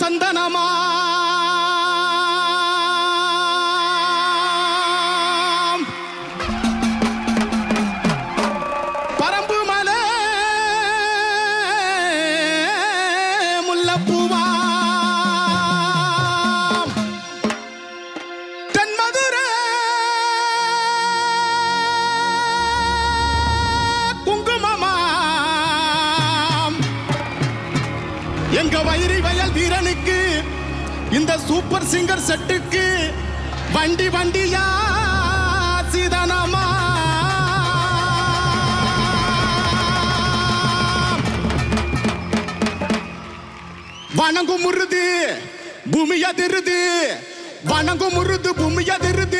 சந்தனமா வண்டி வண்டியா சீதனமா? வணங்கும் முருது பூமி அதிருது. வணங்கும் முருது பூமி அதிருது.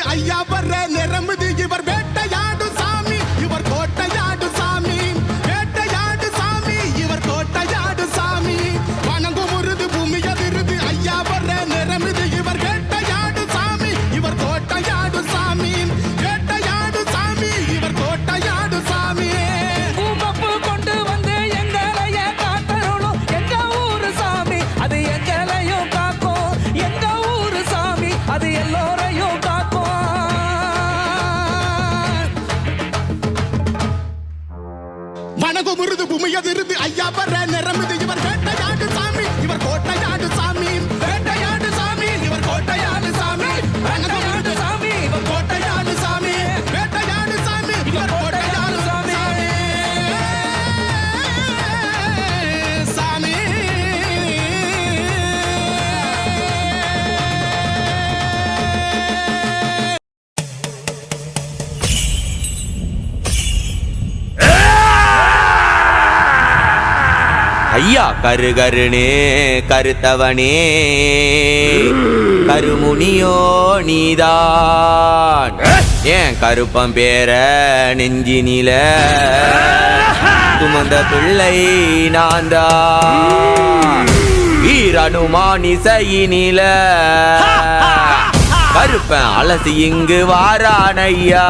ஐயா கரு கருணே கருத்தவனே. கருமுனியோ நீதான். ஏன் கருப்பம் பேர நெஞ்சினில? சுமந்த பிள்ளை நான்தான். வீரனுமானிசையினில கருப்பன் அலசி இங்கு வாரானையா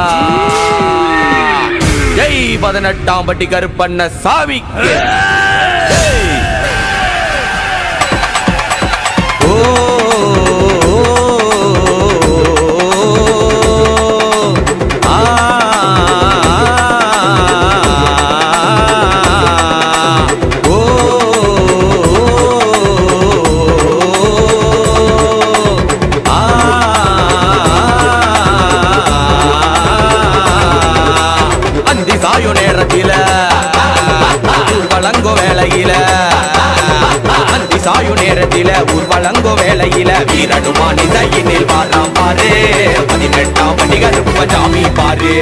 ஜெய் பதினெட்டாம் பட்டி கருப்பண்ண சாவிக்கு. வேளையில வீரனுமானி தையினில் வாழாம் பாரு பதினெட்டாம் படி கருப்ப ஜாமி பாரு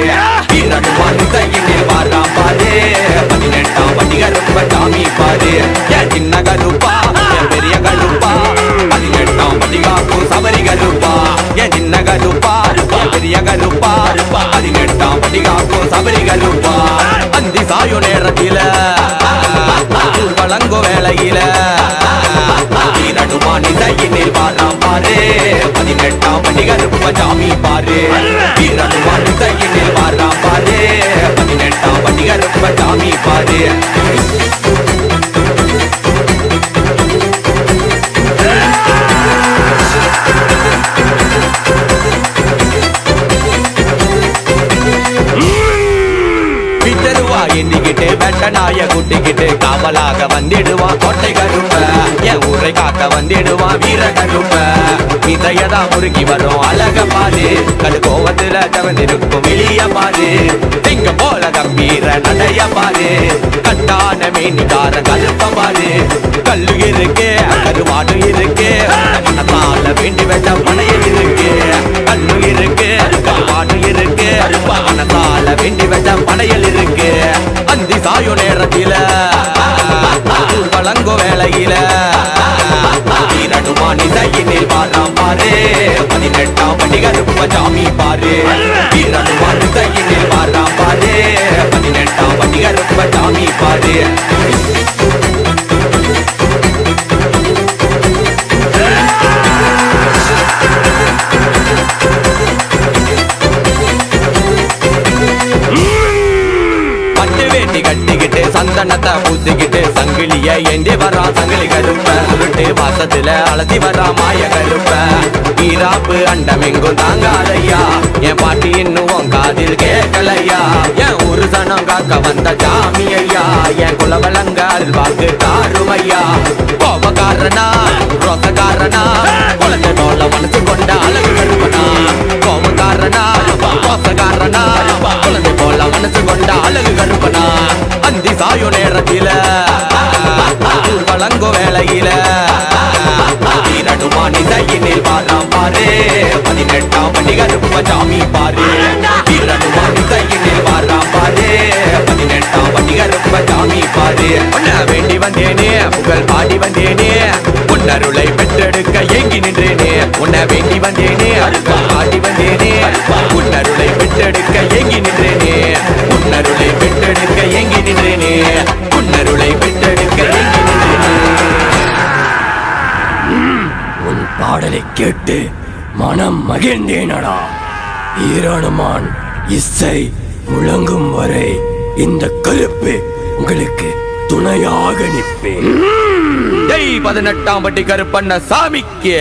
வீரனுமானி தையினில் வாழாம் பாரு பதினெட்டாம் படி கருப்ப ஜாமி பாரு என் சின்ன கருப்பா என் பெரிய கருப்பா பதினெட்டாம் படி காக்கும் சபரி கருப்பா என் சின்ன கருப்பா பெரிய கருப்பா பதினெட்டாம் படி காக்கும் சபரி கருப்பா அந்தி சாயு நேரத்தில வழங்கும் வழங்கோ வேளையில வீரனுமானி வாழாம் பாரு. பதினெட்டாம் படி கருப்பு ஜாமி பாரு வீரனுமானி தையினில் வாழாம் பாரு. பதினெட்டாம் படி கருப்பு ஜாமி பாரு. கட்ட நாய குட்டிக்கிட்டு காவலாக வந்திடுவான் கொட்டை கருப்ப என் ஊரை காக்க வந்திடுவான் வீர கருப்ப இதயதா முறுக்கி வரும் அழக பாரு கடு கோவத்துல தவந்திருக்கும் வெளிய பாரு திங்க போல கம்பீர நடைய பாரு கட்டான மீனிக்கார கருப்ப பாரு கல்லு இருக்கு கருவாடு இருக்கு. மனத்தால வேண்டி வெட்ட பனைய இருக்கு. கல்லு இருக்கு கருவாடு இருக்கு. மனத்தால வேண்டி வெட்ட படையல் சாயு நேரத்தில ஊர் வழங்கோ வேளையில. வீரனுமானி தையினில் வாழாம் பாரு. பதினெட்டாம் படி கருப்ப ஜாமி பாரு. வீரனுமானி தையினில் வாழாம் பாரு. பதினெட்டாம் படி கருப்ப ஜாமி பாரு. சந்தனத்தை பூசிக்கிட்டு சங்கிலிய ஏந்தி வரா சங்கிலி கருப்ப சுருட்டு வாசத்துல மாசத்துல அலசி வரா மாய கருப்ப. ஈராப்பு அண்டம் எங்கும் தாங்காதையா என் பாட்டி இன்னும் காதில் கேட்கலையா. என் ஒரு சனம் காக்க வந்த சாமி ஐயா என் குலவலங்க அல்வாக்கு தாருமையா. கோபக்காரனா ரோசக்காரனா. குழந்தை போல மனசு கொண்ட அழகு கருப்பனா. கோபக்காரனா ரோசக்காரனா. குழந்தை போல மனசு கொண்ட அழகு சாயு நேரத்தில. வழங்கோ வேலையில நடுமானி தையினில் வாழாம் பாரு. பதினெட்டாம் படி கருப்ப சாமி பாரு நடுமானி தையினில் வாழாம் பாரு. பதினெட்டாம் படி கருப்ப சாமி பாரு. உன்ன வேண்டி வந்தேனே புகழ் பாடி வந்தேனே. உன்னருளை பெற்றெடுக்க ஏங்கி நின்றேனே. உன்னை வேண்டி வந்தேனே புகழ் பாடி வந்தேனே. உன்னருளை பெற்றெடுக்க கேட்டு மனம் மகிழ்ந்தேனடா. ஈரானுமான் இசை முழங்கும் வரை இந்த கருப்பு உங்களுக்கு துணையாக நிற்பேன். பதினெட்டாம் பட்டி கருப்பண்ண சாமிக்கு.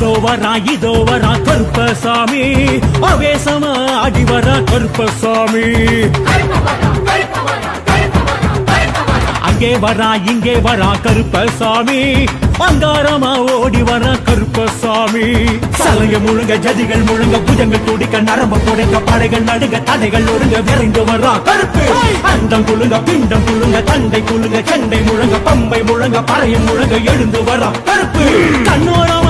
அதோ வரா இதோ வரா கருப்பசாமி. அவேசமா அடி வரா கருப்பசாமி. அங்கே வரா இங்கே வரா கருப்பசாமி. அங்காரமா ஓடி வர கருப்பசாமி. சலங்க முழுங்க ஜதிகள் முழுங்க புஜங்கள் துடிக்க நரம்பு துடைக்க படைகள் நடுங்க தடைகள் ஒழுங்க விரைந்து வரா கருப்பு. அந்தம் குழுங்க பிண்டம் குழுங்க தண்டை குழுங்க சண்டை முழங்க பம்பை முழங்க பறையும் முழங்க எழுந்து வரா கருப்பு. கண்ணோரமா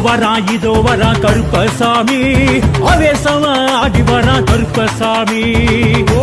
வரா இதோ வரா கருப்பசாமி. அவேசமா அடி வரா கருப்பசாமி. ஓ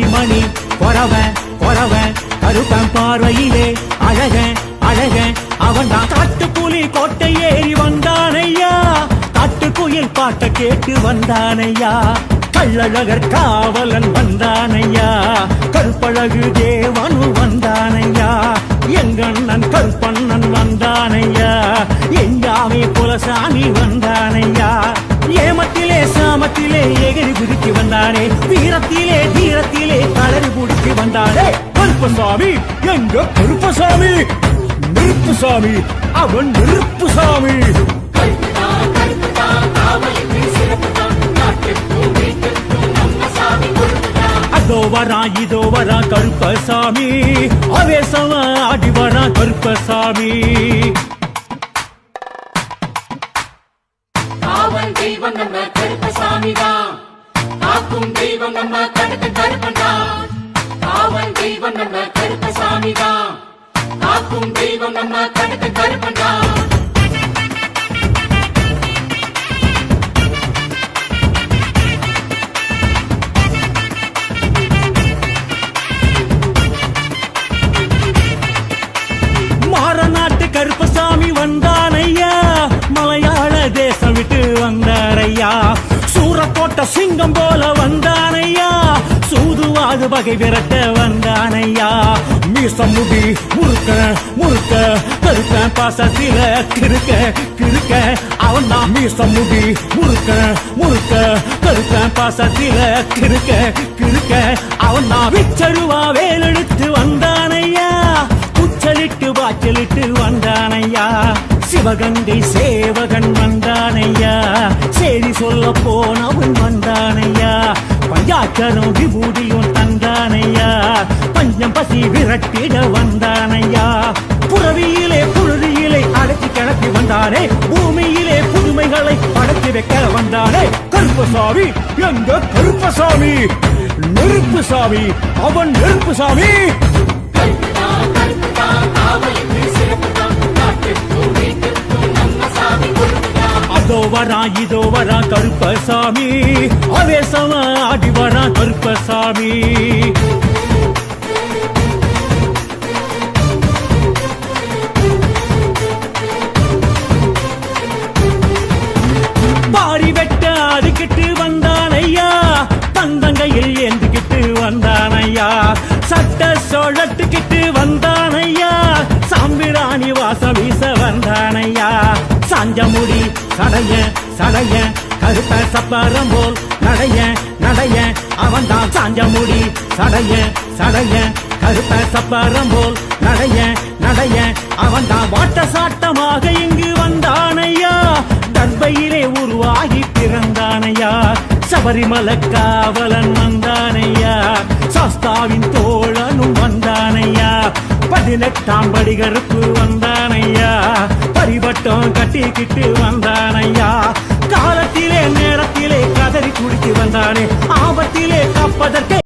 அவன் தான் பாசிமணி கொரவ கருப்பன் பார்வையிலே அழக அழக அவன் தான் காட்டுப்புலி கோட்டை ஏறி வந்தானையா. காட்டுக்குயில் பாட்ட கேட்டு வந்தானையா. கள்ளழகர் காவல் வந்தானே கருப்பசாமி எங்க கருப்பசாமி? நெருப்புசாமி அவன் நெருப்புசாமி அதோ வரா இதோ வரா கருப்பசாமி. அவேசமா அடி வரா கருப்பசாமி. காவல் தெய்வம் நம்ம கருப்பசாமி தான் காக்கும் தெய்வம் நம்ம காக்கும் தெய்வம் நம்ம கருப்பசாமி வந்தானையா? மலையாள தேசம் விட்டு வந்தாரையா? சூரக்கோட்ட சிங்கம் போல வந்தானையா? சூதுவாது வகை விரட்ட வந்தானையா? மீசம் முடி முறுக்க முறுக்க பாசத்தில கிருக்க கிருக்க அவன் தான் மீசம் முடி முறுக்க முறுக்க கருக்க பாசத்தில கிருக்க கிருக்க அவன் தான் விச்சருவா வேலெடுத்து வந்தானையா. குச்சலிட்டு வாச்சலிட்டு வந்தானையா. சிவகங்கை சேவகன் வந்தானையா. செய்தி சொல்ல போனவன் வந்தானையா. பஞ்சாக்கரும் விபூதியும் தந்தானையா. பஞ்சம் பசி விரட்டிட வந்தான் வைக்க வந்தானே கருப்பசாமி? எங்க கருப்பசாமி? நெருப்பு சாமி அவன் நெருப்பு சாமி. அதோ வரா இதோ வரா கருப்பசாமி. அதே சம அடி வரா கருப்பசாமி. கோழட்டுக்கிட்டு வந்தானையா? சாம்பிராணி வாச வீச வந்தானையா சாஞ்சமுடி சடைய சடைய கருத்த சப்பரம் போல் நடைய நடைய அவன் தான் சாஞ்சமுடி சடைய சடைய கருத்த சப்பரம் போல் நடைய நடைய அவன் தான் வாட்ட சாட்டமாக இங்கு வந்தானையா? தர்பையிலே உருவாகி பிறந்தானையா? சபரிமல காவலன் வந்தானையா? சாஸ்தாவின் தோழனும் வந்தானையா? பதினெட்டாம் படி கருப்பு வந்தானையா? பரிபட்டம் கட்டிக்கிட்டு வந்தானையா? காலத்திலே நேரத்திலே கதறி குடித்து வந்தானே? ஆபத்திலே காப்பதற்கு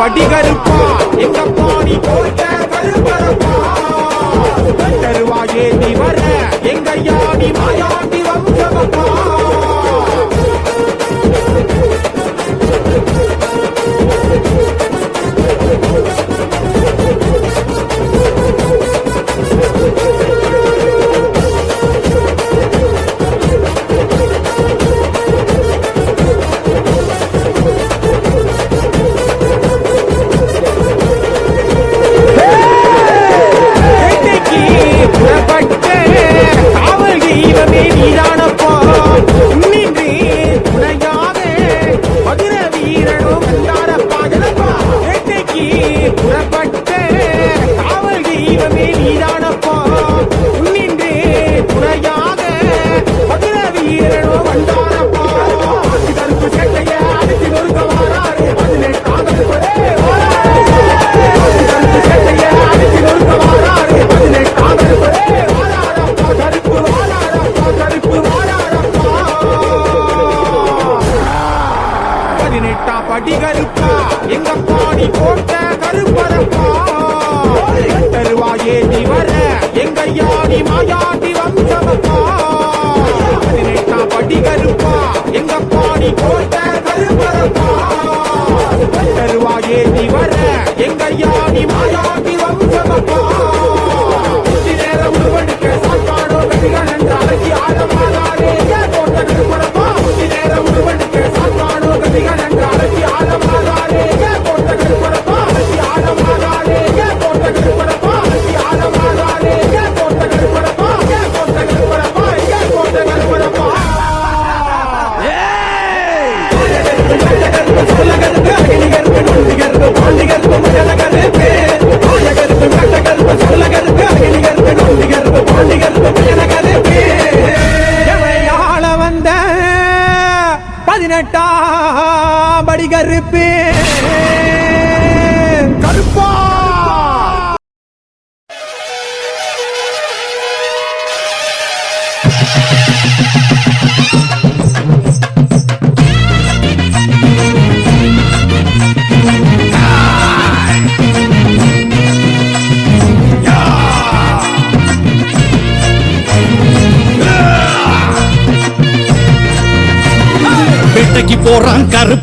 படிகருப்பா. எங்க பாணி போட்ட கருப்பரப்பா. தருவாயே நீ வர. எங்க யானி மாயாண்டி தெய்வமே நீதானப்பா நீ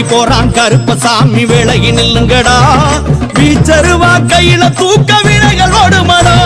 தூக்கி போறான் கருப்பசாமி வேலையை நில்லுங்கடா. வீச்சருவா கையில தூக்க விலைகள் ஓடுமடா.